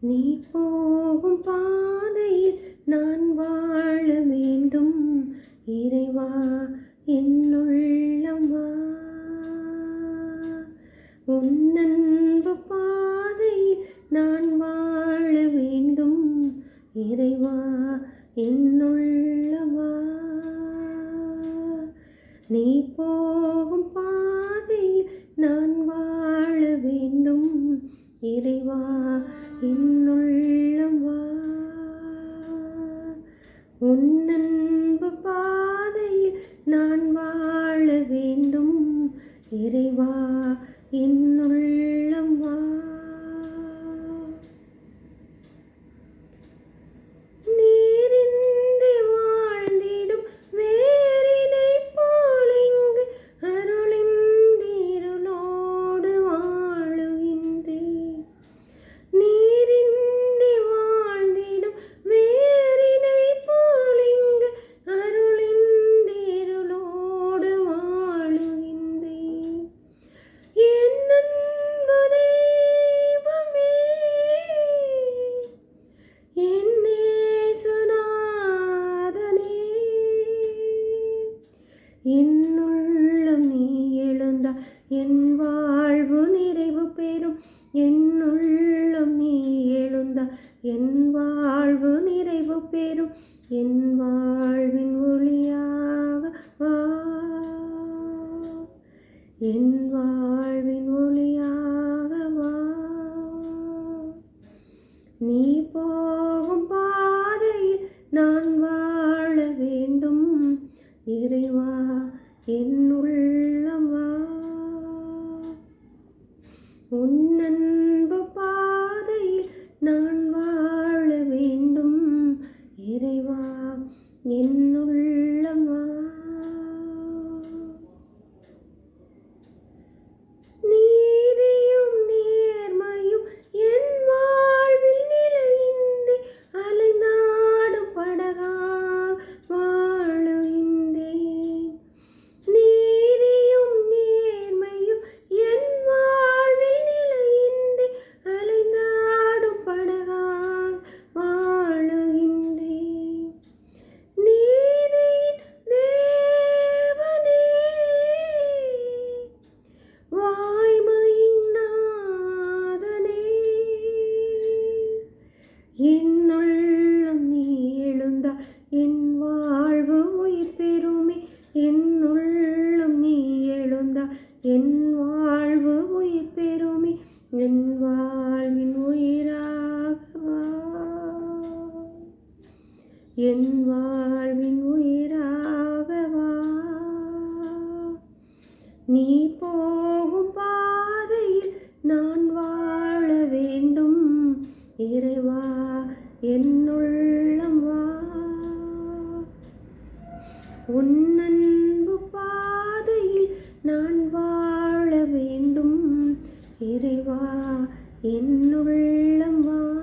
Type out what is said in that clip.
நீ போகும் பாதையில் நான் வாழ வேண்டும். இறைவா என்னுள்ளம் உன்னன்பு பாதையில் நான் வாழ வேண்டும். இறைவா என்னுள்ளவா நீ போகும் பாதையில் நான் வாழ வேண்டும். இறைவா என்னுள்ளம் வா. உன் பாதையில் நான் வாழ வேண்டும். இறைவா என் என் நேசுநாதனே என்னுள்ளம் நீ எழுந்தால் என் வாழ்வு நிறைவு பெறும். என்னுள்ளம் நீ எழுந்தால் என் வாழ்வு நிறைவு பெறும். என் வாழ்வின் ஒளியாக வா. நீ என் வாழ்வின் உயிராக வா நீ போகும் பாதையில் நான் வாழ வேண்டும். இறைவா என்னுள்ளம் வா. உன் அன்பு பாதையில் நான் வாழ வேண்டும். இறைவா என்னுள்ளம் வா.